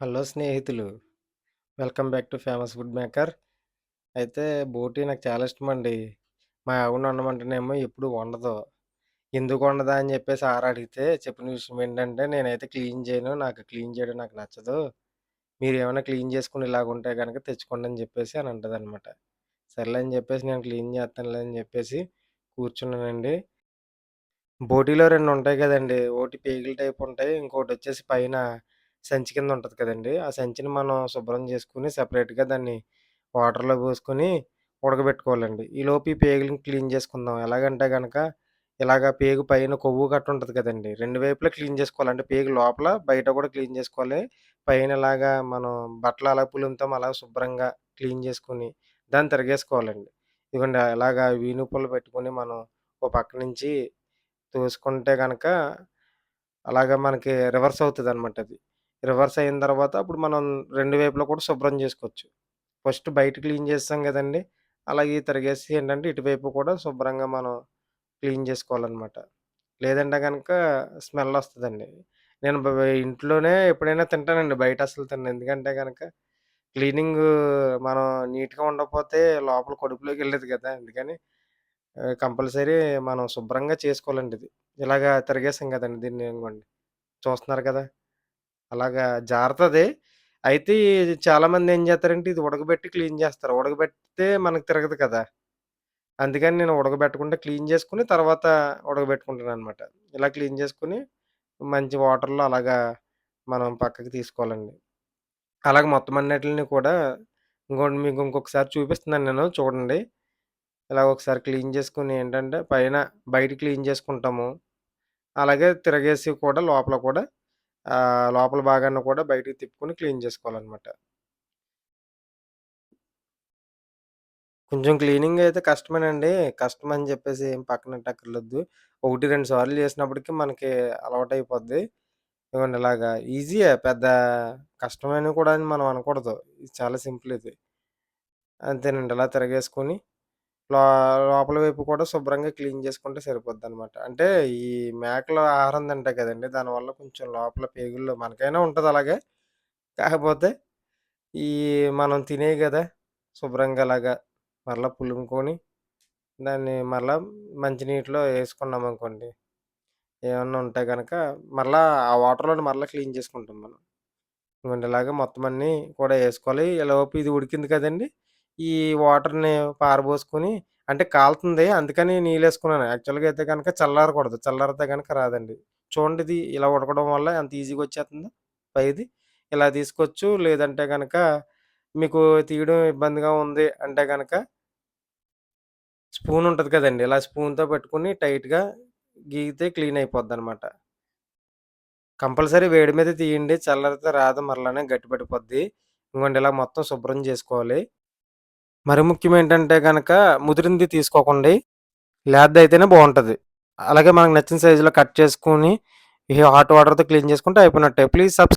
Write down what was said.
Hello స్నేహితులు. Welcome back to famous food maker. అయితే బోటీ నాకు చాలా ఇష్టం అండి మా ఆవిడ వండమంటేనేమో ఎప్పుడు వండదు. ఎందుకు వండదా అని చెప్పేసి ఆరు అడిగితే చెప్పిన విషయం ఏంటంటే, నేనైతే క్లీన్ చేయను. నాకు క్లీన్ చేయడం నాకు నచ్చదు. మీరు ఏమైనా క్లీన్ చేసుకుని ఇలాగ ఉంటే కనుక తెచ్చుకోండి అని చెప్పేసి అని అంటదనమాట. సర్లే అని చెప్పేసి నేను క్లీన్ చేస్తానులే అని చెప్పేసి కూర్చున్నానండి. బోటీలో రెండు ఉంటాయి కదండీ! ఒకటి పేగుల టైప్ ఉంటాయి. ఇంకోటొచ్చేసి పైన సంచి కింద ఉంటుంది కదండి ఆ సంచిని మనం శుభ్రం చేసుకొని సెపరేట్‌గా దాన్ని వాటర్‌లో పోసుకొని ఉడకబెట్టుకోవాలండి. ఈలోపు ఈ పేగులను క్లీన్ చేసుకుందాం. ఎలాగంటే కనుక ఇలాగ పేగు పైన కొవ్వు గట్ట ఉంటుంది కదండి రెండు వైపులా క్లీన్ చేసుకోవాలి. అంటే పేగు లోపల, బయట కూడా క్లీన్ చేసుకోవాలి. పైన ఇలాగా మనం బట్టలు అలా పులుముతాం అలా శుభ్రంగా క్లీన్ చేసుకొని దాన్ని తిరగేసుకోవాలండి. ఇదిగోండి ఇలాగా వీణుపులు పెట్టుకొని మనం ఓ పక్క నుంచి తోసుకుంటే కనుక అలాగా మనకి రివర్స్ అవుతుంది అనమాట అది. రివర్స్ అయిన తర్వాత అప్పుడు మనం రెండు వైపులా కూడా శుభ్రం చేసుకోవచ్చు. ఫస్ట్ బయట క్లీన్ చేస్తాం కదండి అలాగే తిరగేసి ఏంటంటే ఇటువైపు కూడా శుభ్రంగా మనం క్లీన్ చేసుకోవాలన్నమాట లేదంటే కనుక స్మెల్ వస్తుందండి నేను ఇంట్లోనే ఎప్పుడైనా తింటానండి. బయట అసలు తిన్నాను ఎందుకంటే కనుక క్లీనింగ్ మనం నీట్‌గా ఉండకపోతే లోపల కడుపులోకి కడుపులోకెళ్ళేది కదా అందుకని కంపల్సరీ మనం శుభ్రంగా చేసుకోవాలండి ఇది. ఇలాగా తిరగేసాం కదండి దీన్ని చూస్తున్నారు కదా! అలాగా జారతది. అయితే ఇది చాలామంది ఏం చేస్తారంటే ఇది ఉడకబెట్టి క్లీన్ చేస్తారు. ఉడకబెడితే మనకు తిరగదు కదా! అందుకని నేను ఉడకబెట్టకుండా క్లీన్ చేసుకుని తర్వాత ఉడకబెట్టుకుంటాననమాట. ఇలా క్లీన్ చేసుకొని మంచి వాటర్‌లో అలాగా మనం పక్కకి తీసుకోవాలండి. అలాగే మొత్తం అన్నిటిలిని కూడా ఇంకోటి మీకు ఇంకొకసారి చూపిస్తున్నాను నేను చూడండి. ఇలా ఒకసారి క్లీన్ చేసుకుని ఏంటంటే పైన బయట క్లీన్ చేసుకుంటాము. అలాగే తిరగేసి కూడా లోపల కూడా లోపల భాగాన్ని కూడా బయటికి తిప్పుకొని క్లీన్ చేసుకోవాలన్నమాట కొంచెం క్లీనింగ్ అయితే కష్టమేనండి. కష్టం అని చెప్పేసి ఏం పక్కన టక్కర్లొద్దు ఒకటి రెండు సార్లు చేసినప్పటికీ మనకి అలవాటయిపోద్ది. ఇవ్వండి ఇలాగా ఈజీయే పెద్ద కష్టమైన కూడా అని మనం అనకూడదు. ఇది చాలా సింపుల్ ఇది. అంతేనండి. ఇలా తిరగేసుకొని లో లోపల వైపు కూడా శుభ్రంగా క్లీన్ చేసుకుంటే సరిపోద్దనమాట. అంటే ఈ మేకలు ఆహారం తింటాయి కదండీ! దానివల్ల కొంచెం లోపల పేగుల్లో మనకైనా ఉంటది అలాగే. కాకపోతే ఈ మనం తినేయి గదా! శుభ్రంగా అలాగా మరలా పులుముకొని దాన్ని మరలా మంచినీటిలో యేసుకున్నామనుకోండి, ఏమన్నా ఉంటే గనక మరలా ఆ వాటర్‌లోని మరలా క్లీన్ చేసుకుంటాం మనం. ఇదిగోండి ఇలాగ మొత్తం అన్నీ కూడా యేసుకోవాలి. ఈలోపు ఇది ఉడికింది కదండీ! ఈ వాటర్‌ని పారబోసుకొని అంటే కాలుతుంది అందుకని నీళ్ళేసుకున్నాను. యాక్చువల్‌గా అయితే గనక చల్లారకూడదు. చల్లారితే గనక రాదండి. చూడండి ఇది ఇలా ఉడకడం వల్ల ఎంత ఈజీగా వచ్చేత్తందో పైది. ఇలా తీసుకోవచ్చు. లేదంటే గనక మీకు తీయడం ఇబ్బందిగా ఉంది అంటే గనక స్పూన్ ఉంటది కదండీ! ఇలా స్పూన్‌తో పట్టుకొని టైట్‌గా గీకితే క్లీన్ అయిపోద్దనమాట. కంపల్సరీ వేడి మీద తీయండి. చల్లారితే రాదు మరలానే గట్టి పడిపోద్ది. ఇలా మొత్తం శుభ్రం చేసుకోవాలి. మరి ముఖ్యం ఏంటంటే కనుక ముదిరింది తీసుకోకండి. లేద అయితేనే బాగుంటుంది అలాగే మనకు నచ్చిన సైజులో కట్ చేసుకొని, ఈ హాట్ వాటర్‌తో క్లీన్ చేసుకుంటే అయిపోయినట్టే. Please subscribe